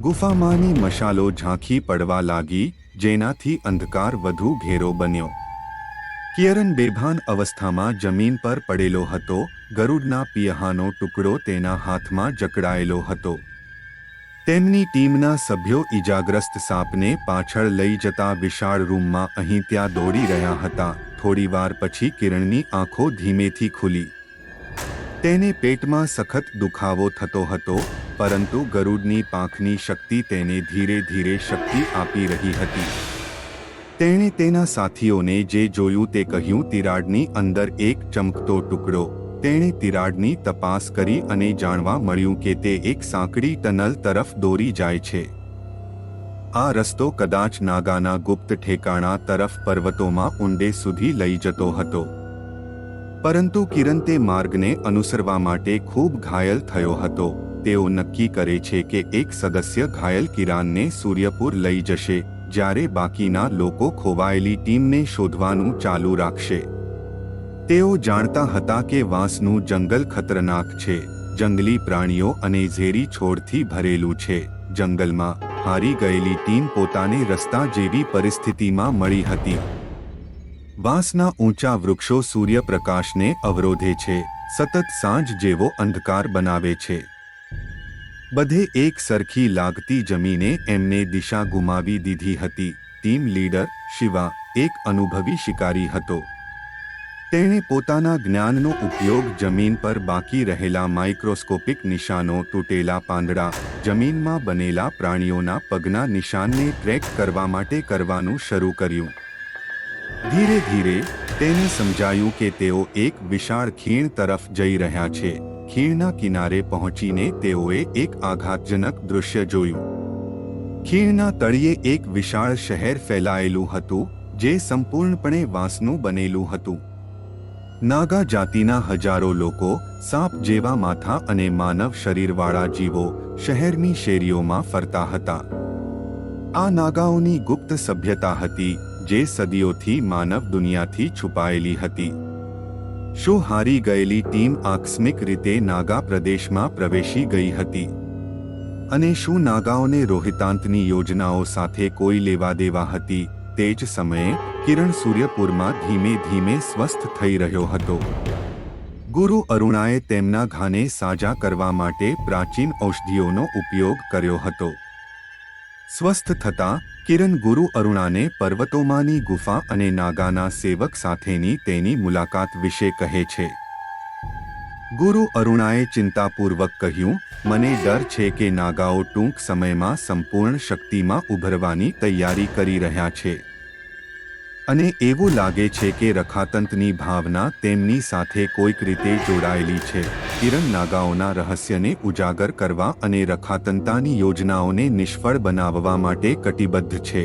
ગુફામાંની મશાલો ઝાંખી પડવા લાગી, જેનાથી અંધકાર વધુ ઘેરો બન્યો. કિયરન બેભાન અવસ્થામાં જમીન પર પડેલો હતો, ગરુડના પિયહાનો ટુકડો તેના હાથમાં જકડાયેલો હતો. તેમની ટીમના સભ્યો ઈજાગ્રસ્ત સાપને પાછળ લઈ જતા વિશાળ રૂમમાં અહીં ત્યાં દોડી રહ્યા હતા. થોડીવાર પછી કિરણની આંખો ધીમેથી ખુલી. તેને પેટમાં સખત દુખાવો થતો હતો પરંતુ ગરુડની પાંખની શક્તિ તેને ધીરે ધીરે શક્તિ આપી રહી હતી. તેણે તેના સાથીઓને જે જોયું તે કહ્યું, તિરાડની અંદર એક ચમકતો ટુકડો. તેણે તિરાડની તપાસ કરી અને જાણવા મળ્યું કે તે એક સાંકડી ટનલ તરફ દોરી જાય છે. આ રસ્તો કદાચ નાગાના ગુપ્ત ઠેકાણા તરફ પર્વતોમાં ઊંડે સુધી લઈ જતો હતો. પરંતુ કિરણ તે માર્ગને અનુસરવા માટે ખૂબ ઘાયલ થયો હતો. તેઓ નક્કી કરે છે કે એક સદસ્ય ઘાયલ કિરાનને સૂર્યપુર લઈ જશે, જ્યારે બાકીના લોકો ખોવાયેલી ટીમને શોધવાનું ચાલુ રાખશે. તેઓ જાણતા હતા કે વાંસનું જંગલ ખતરનાક છે, જંગલી પ્રાણીઓ અને ઝેરી છોડથી ભરેલું છે. જંગલમાં હારી ગયેલી ટીમ પોતાને રસ્તા જેવી પરિસ્થિતિમાં મળી હતી. વાંસના ઊંચા વૃક્ષો સૂર્યપ્રકાશને અવરોધે છે, સતત સાંજ જેવો અંધકાર બનાવે છે. બધે એક સરખી લાગતી જમીને એમને દિશા ગુમાવી દીધી હતી. ટીમ લીડર શિવા એક અનુભવી શિકારી હતો. તેણે પોતાના જ્ઞાનનો ઉપયોગ જમીન પર બાકી રહેલા માઇક્રોસ્કોપિક નિશાનો તૂટેલા પાંદડા, જમીનમાં બનેલા પ્રાણીઓના પગના નિશાનને ટ્રેક કરવા માટે કરવાનું શરૂ કર્યું. ધીરે ધીરે તેને સમજાયું કે તેઓ એક વિશાળ ખીણ તરફ જઈ રહ્યા છે. ખીણના કિનારે પહોંચીને તેઓએ એક આઘાતજનક દૃશ્ય જોયું. ખીણના તળિયે એક વિશાળ શહેર ફેલાયેલું હતું, જે સંપૂર્ણપણે વાંસનું બનેલું હતું. નાગા જાતિના હજારો લોકો, સાપ જેવા માથા અને માનવ શરીરવાળા જીવો શહેરની શેરીઓમાં ફરતા હતા. આ નાગાઓની ગુપ્ત સભ્યતા હતી, જે સદીઓથી માનવ દુનિયાથી છુપાયેલી હતી. શું હારી ગયેલી ટીમ આકસ્મિક રીતે નાગા પ્રદેશમાં પ્રવેશી ગઈ હતી? અને શું નાગાઓને રોહિતાંતની યોજનાઓ સાથે કોઈ લેવા દેવા હતી? તે જ સમયે કિરણ સૂર્યપુરમાં ધીમે ધીમે સ્વસ્થ થઈ રહ્યો હતો. ગુરુ અરુણાએ તેમના ઘાને સાજા કરવા માટે પ્રાચીન ઔષધિઓનો ઉપયોગ કર્યો હતો. સ્વસ્થ થતાં કિરણ ગુરુ અરુણાને પર્વતોમાંની ગુફા અને નાગાના સેવક સાથેની તેની મુલાકાત વિશે કહે છે. ગુરુ અરુણાએ ચિંતાપૂર્વક કહ્યું, મને ડર છે કે નાગાઓ ટૂંક સમયમાં સંપૂર્ણ શક્તિમાં ઉભરવાની તૈયારી કરી રહ્યા છે. અને એવું લાગે છે કે રખાતંતની ભાવના તેમની સાથે કોઈક રીતે જોડાયેલી છે. કિરણ નાગાઓના રહસ્યને ઉજાગર કરવા અને રખાતંતાની યોજનાઓને નિષ્ફળ બનાવવા માટે કટિબદ્ધ છે.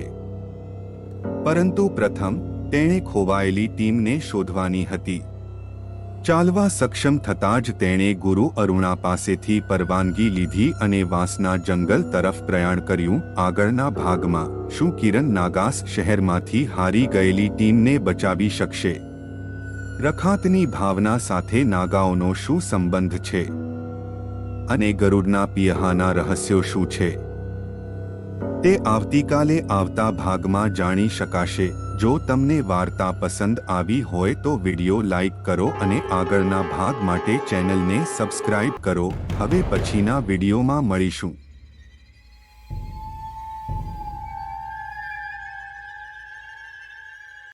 પરંતુ પ્રથમ, તેણે ખોવાયેલી ટીમને શોધવાની હતી. ચાલવા સક્ષમ થતાં જ તેણે ગુરુ અરુણા પાસેથી પરવાનગી લીધી અને વાંસના જંગલ તરફ પ્રયાણ કર્યું આગળના ભાગમાં. શું કિરણ નાગાસ શહેરમાંથી હારી ગયેલી ટીમને બચાવી શકશે? રખાતની ભાવના સાથે નાગાઓનો શું સંબંધ છે? અને ગરુડના પિયહાના રહસ્યો શું છે? તે આવતીકાલે આવતા ભાગમાં જાણી શકાશે. જો તમને વાર્તા પસંદ આવી હોય તો વિડિયો લાઈક કરો અને આગળના ભાગ માટે ચેનલને સબસ્ક્રાઇબ કરો. હવે પછીના વિડીયોમાં મળીશું.